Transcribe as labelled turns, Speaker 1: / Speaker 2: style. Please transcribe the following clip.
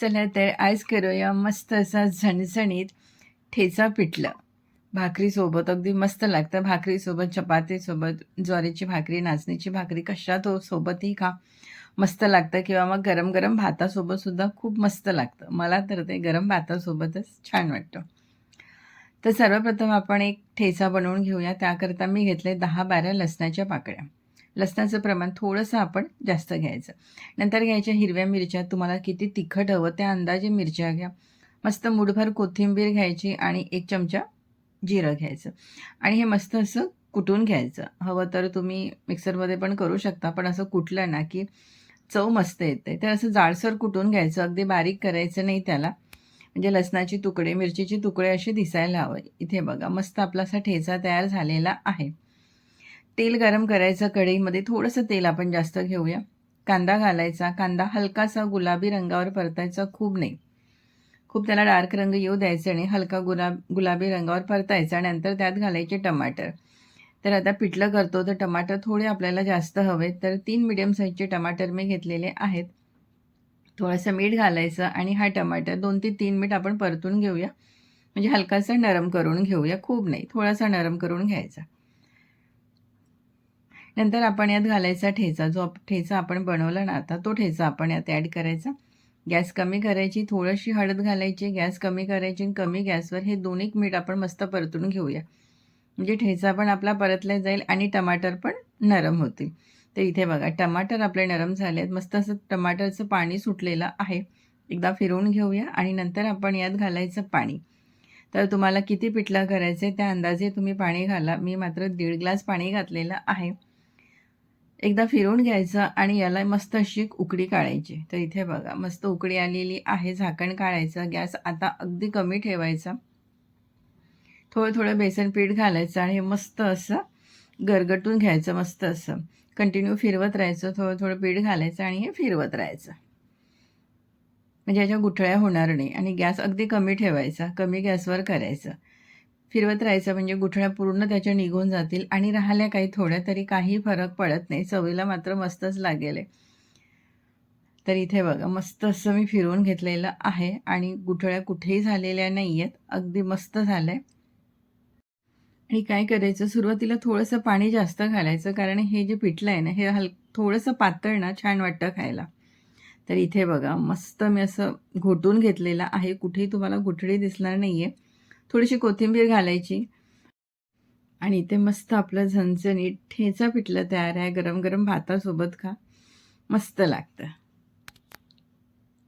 Speaker 1: चला तर आज करूया मस्त असा झणझणीत ठेचा पिठलं भाकरीसोबत अगदी मस्त लागतं. भाकरीसोबत चपातीसोबत ज्वारीची भाकरी नाचणीची भाकरी कशा तो हो, सोबतही खा. मस्त लागतं. किंवा मग गरम गरम भातासोबत सुद्धा खूप मस्त लागतं. मला तर ते गरम भातासोबतच छान वाटतं. तर सर्वप्रथम आपण एक ठेचा बनवून घेऊया. त्याकरता मी घेतले दहा बारा लसणाच्या पाकळ्या. लसणाचं प्रमाण थोडंसं आपण जास्त घ्यायचं. नंतर घ्यायच्या हिरव्या मिरच्या तुम्हाला किती तिखट हवं त्या अंदाजे मिरच्या घ्या. मस्त मुठभर कोथिंबीर घ्यायची आणि एक चमचा जिरं घ्यायचं. आणि हे मस्त असं कुटून घ्यायचं. हवं तर तुम्ही मिक्सरमध्ये पण करू शकता पण असं कुटलं ना की चव मस्त येते. तर असं जाडसर कुटून घ्यायचं अगदी बारीक करायचं नाही त्याला. म्हणजे लसणाचे तुकडे मिरचीचे तुकडे असे दिसायला हवं. इथे बघा मस्त आपला असा ठेचा तयार झालेला आहे. तेल गरम करायचं कढईमध्ये थोडंसं तेल आपण जास्त घेऊया. कांदा घालायचा. कांदा हलकासा गुलाबी रंगावर परतायचा खूप नाही. खूप त्याला डार्क रंग येऊ द्यायचा आणि हलका गुलाब गुलाबी रंगावर परतायचा आणि नंतर त्यात घालायचे टमाटर. तर आता पिठलं करतो तर टमाटर थोडे आपल्याला जास्त हवे तर तीन मिडियम साईजचे टमाटर मी घेतलेले आहेत. थोडंसं मीठ घालायचं आणि हा टमाटर दोन ते तीन मिनिट आपण परतून घेऊया. म्हणजे हलकासा नरम करून घेऊया खूप नाही थोडासा नरम करून घ्यायचा. नंतर आपण यात घालायचा ठेचा. जो ठेचा आपण बनवला ना आता तो ठेचा आपण यात ॲड करायचा. गॅस कमी करायची थोडीशी हळद घालायची गॅस कमी करायची आणि कमी गॅसवर हे दोन्ही एक मीठ आपण मस्त परतून घेऊया. म्हणजे ठेचा पण आपला परतला जाईल आणि टमाटर पण नरम होतील. तर इथे बघा टमाटर आपले नरम झाले आहेत मस्त असं टमाटरचं पाणी सुटलेलं आहे. एकदा फिरवून घेऊया आणि नंतर आपण यात घालायचं पाणी. तर तुम्हाला किती पिठलं करायचं आहे त्या अंदाजे तुम्ही पाणी घाला. मी मात्र दीड ग्लास पाणी घातलेलं आहे. एकदा फिरवून घ्यायचं आणि याला मस्त अशी उकडी काढायची. तर इथे बघा मस्त उकडी आलेली आहे झाकण काढायचं गॅस आता अगदी कमी ठेवायचा. थोडं थोडं बेसन पीठ घालायचं आणि हे मस्त असं गरगटून घ्यायचं मस्त असं. कंटिन्यू फिरवत राहायचं थोडं थोडं पीठ घालायचं आणि हे फिरवत राहायचं. म्हणजे याच्या गुठळ्या होणार नाही आणि गॅस अगदी कमी ठेवायचा कमी गॅसवर करायचं. फिरवत राहायचं म्हणजे गुठळ्या पूर्ण त्याच्या निघून जातील आणि राहिल्या काही थोड्या तरी काही फरक पडत नाही. चवीला मात्र मस्तच लागेल आहे. तर इथे बघा मस्त असं मी फिरवून घेतलेलं आहे आणि गुठळ्या कुठेही झालेल्या नाही आहेत अगदी मस्त झालं आहे आणि काय करायचं? सुरुवातीला थोडंसं पाणी जास्त घालायचं कारण हे जे पिठलं आहे ना हे हल थोडंसं पातळ ना छान वाटतं खायला. तर इथे बघा मस्त मी असं घोटून घेतलेलं आहे. कुठेही तुम्हाला गुठळी दिसणार नाही आहे थोडीशी कोथिंबीर घालायची. आणि इथे मस्त आपलं झणझणीत ठेचा पिठलं तयार आहे. गरम गरम भातासोबत खा. मस्त लागतं.